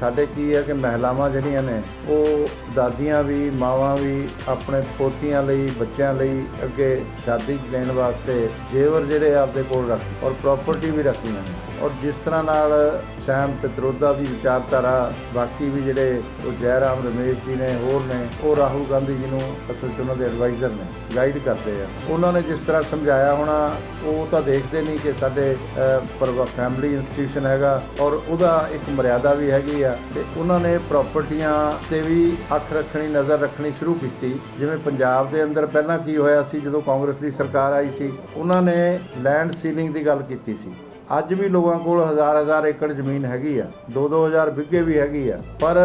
ਸਾਡੇ ਕੀ ਹੈ ਕਿ ਮਹਿਲਾਵਾਂ ਜਿਹੜੀਆਂ ਨੇ, ਉਹ ਦਾਦੀਆਂ ਵੀ, ਮਾਵਾਂ ਵੀ ਆਪਣੇ ਪੋਤੀਆਂ ਲਈ, ਬੱਚਿਆਂ ਲਈ ਅੱਗੇ ਸ਼ਾਦੀ ਲੈਣ ਵਾਸਤੇ ਜੇਵਰ ਜਿਹੜੇ ਆਪਦੇ ਕੋਲ ਰੱਖ, ਔਰ ਪ੍ਰਾਪਰਟੀ ਵੀ ਰੱਖੀਆਂ ਨੇ। ਔਰ ਜਿਸ ਤਰ੍ਹਾਂ ਨਾਲ ਸੈਮ ਪਿਤਰੋਦਾ ਦੀ ਵਿਚਾਰਧਾਰਾ, ਬਾਕੀ ਵੀ ਜਿਹੜੇ ਉਹ ਜੈਰਾਮ, ਰਮੇਸ਼ ਜੀ ਨੇ, ਹੋਰ ਨੇ, ਉਹ ਰਾਹੁਲ ਗਾਂਧੀ ਜੀ ਨੂੰ ਅਸਲ 'ਚ ਉਹਨਾਂ ਦੇ ਐਡਵਾਈਜ਼ਰ ਨੇ ਗਾਈਡ ਕਰਦੇ ਆ। ਉਹਨਾਂ ਨੇ ਜਿਸ ਤਰ੍ਹਾਂ ਸਮਝਾਇਆ ਹੋਣਾ, ਉਹ ਤਾਂ ਦੇਖਦੇ ਨਹੀਂ ਕਿ ਸਾਡੇ ਪਰਵਾ ਫੈਮਿਲੀ ਇੰਸਟੀਟਿਊਸ਼ਨ ਹੈਗਾ, ਔਰ ਉਹਦਾ ਇੱਕ ਮਰਿਆਦਾ ਵੀ ਹੈਗੀ ਆ ਤੇ ਉਹਨਾਂ ਨੇ ਪ੍ਰਾਪਰਟੀਆਂ ਤੇ ਵੀ ਹੱਥ ਰੱਖਣੀ, ਨਜ਼ਰ ਰੱਖਣੀ ਸ਼ੁਰੂ ਕੀਤੀ। ਜਿਵੇਂ ਪੰਜਾਬ ਦੇ ਅੰਦਰ ਪਹਿਲਾਂ ਕੀ ਹੋਇਆ ਸੀ, ਜਦੋਂ ਕਾਂਗਰਸ ਦੀ ਸਰਕਾਰ ਆਈ ਸੀ, ਉਹਨਾਂ ਨੇ ਲੈਂਡ ਸੀਲਿੰਗ ਦੀ ਗੱਲ ਕੀਤੀ ਸੀ। ਅੱਜ ਵੀ ਲੋਕਾਂ ਕੋਲ ਹਜ਼ਾਰ ਹਜ਼ਾਰ ਏਕੜ ਜ਼ਮੀਨ ਹੈਗੀ ਆ 2-2000 ਬਿੱਗੇ ਵੀ ਹੈਗੀ ਆ, ਪਰ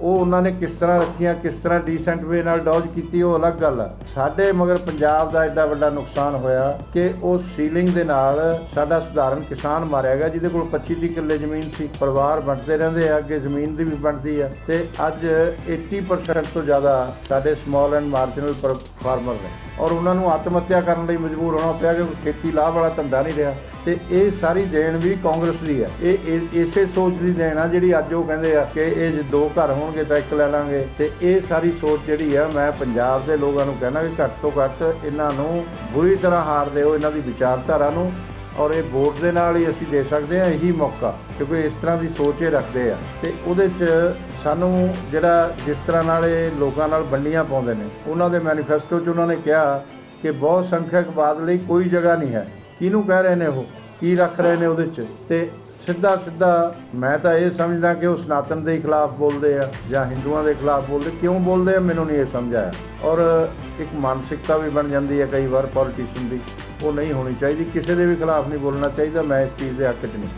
ਉਹ ਉਹਨਾਂ ਨੇ ਕਿਸ ਤਰ੍ਹਾਂ ਰੱਖੀਆਂ, ਕਿਸ ਤਰ੍ਹਾਂ ਡੀਸੈਂਟ ਵੇ ਨਾਲ ਡੌਜ ਕੀਤੀ ਉਹ ਅਲੱਗ ਗੱਲ ਆ। ਸਾਡੇ ਮਗਰ ਪੰਜਾਬ ਦਾ ਐਡਾ ਵੱਡਾ ਨੁਕਸਾਨ ਹੋਇਆ ਕਿ ਉਹ ਸੀਲਿੰਗ ਦੇ ਨਾਲ ਸਾਡਾ ਸਧਾਰਨ ਕਿਸਾਨ ਮਾਰਿਆ ਗਿਆ, ਜਿਹਦੇ ਕੋਲ 25 ਕਿੱਲੇ ਜ਼ਮੀਨ ਸੀ, ਪਰਿਵਾਰ ਵੰਡਦੇ ਰਹਿੰਦੇ ਆ, ਅੱਗੇ ਜ਼ਮੀਨ ਦੀ ਵੀ ਬਣਦੀ ਆ, ਤੇ ਅੱਜ 80% ਤੋਂ ਜ਼ਿਆਦਾ ਸਾਡੇ ਸਮਾਲ ਐਂਡ ਮਾਰਜਨਲ ਫਾਰਮਰ ਨੇ। ਔਰ ਉਹਨਾਂ ਨੂੰ ਆਤਮ ਹੱਤਿਆ ਕਰਨ ਲਈ ਮਜਬੂਰ ਹੋਣਾ ਪਿਆ ਕਿ ਖੇਤੀ ਲਾਭ ਵਾਲਾ ਧੰਦਾ ਨਹੀਂ ਰਿਹਾ। ਤੇ ਇਹ ਸਾਰੀ ਦੇਣ ਵੀ ਕਾਂਗਰਸ ਦੀ ਹੈ। ਇਹ ਇਸੇ ਸੋਚ ਦੀ ਦੇਣ ਆ ਜਿਹੜੀ ਅੱਜ ਉਹ ਕਹਿੰਦੇ ਆ ਕਿ ਇਹ ਜੇ ਦੋ ਘਰ ਹੋਣਗੇ ਤਾਂ ਇੱਕ ਲੈ ਲਾਂਗੇ। ਤੇ ਇਹ ਸਾਰੀ ਸੋਚ ਜਿਹੜੀ ਆ, ਮੈਂ ਪੰਜਾਬ ਦੇ ਲੋਕਾਂ ਨੂੰ ਕਹਿਣਾ ਕਿ ਘੱਟ ਤੋਂ ਘੱਟ ਇਹਨਾਂ ਨੂੰ ਬੁਰੀ ਤਰ੍ਹਾਂ ਹਾਰ ਦਿਓ ਇਹਨਾਂ ਦੀ ਵਿਚਾਰਧਾਰਾ ਨੂੰ ਔਰ ਇਹ ਵੋਟ ਦੇ ਨਾਲ ਹੀ ਅਸੀਂ ਦੇ ਸਕਦੇ ਹਾਂ, ਇਹੀ ਮੌਕਾ ਕਿਉਂਕਿ ਇਸ ਤਰ੍ਹਾਂ ਦੀ ਸੋਚ ਇਹ ਰੱਖਦੇ ਆ। ਤੇ ਉਹਦੇ 'ਚ ਸਾਨੂੰ ਜਿਹੜਾ ਜਿਸ ਤਰ੍ਹਾਂ ਨਾਲ ਇਹ ਲੋਕਾਂ ਨਾਲ ਵੰਡੀਆਂ ਪਾਉਂਦੇ ਨੇ, ਉਹਨਾਂ ਦੇ ਮੈਨੀਫੈਸਟੋ 'ਚ ਉਹਨਾਂ ਨੇ ਕਿਹਾ ਕਿ ਬਹੁਤ ਸੰਖਿਅਕ ਬਾਦ ਲਈ ਕੋਈ ਜਗ੍ਹਾ ਨਹੀਂ ਹੈ। ਕਿਹਨੂੰ ਕਹਿ ਰਹੇ ਨੇ ਉਹ? ਕੀ ਰੱਖ ਰਹੇ ਨੇ ਉਹਦੇ 'ਚ? ਤੇ ਸਿੱਧਾ ਸਿੱਧਾ ਮੈਂ ਤਾਂ ਇਹ ਸਮਝਦਾ ਕਿ ਉਹ ਸਨਾਤਨ ਦੇ ਖਿਲਾਫ ਬੋਲਦੇ ਆ ਜਾਂ ਹਿੰਦੂਆਂ ਦੇ ਖਿਲਾਫ ਬੋਲਦੇ। ਕਿਉਂ ਬੋਲਦੇ ਆ? ਮੈਨੂੰ ਨਹੀਂ ਇਹ ਸਮਝ ਆਇਆ। ਔਰ ਇੱਕ ਮਾਨਸਿਕਤਾ ਵੀ ਬਣ ਜਾਂਦੀ ਹੈ ਕਈ ਵਾਰ ਪੋਲੀਟੀਸ਼ੀਅਨ ਦੀ। ਉਹ ਨਹੀਂ ਹੋਣੀ ਚਾਹੀਦੀ। ਕਿਸੇ ਦੇ ਵੀ ਖਿਲਾਫ ਨਹੀਂ ਬੋਲਣਾ ਚਾਹੀਦਾ। ਮੈਂ ਇਸ ਚੀਜ਼ ਦੇ ਹੱਕ 'ਚ ਨਹੀਂ।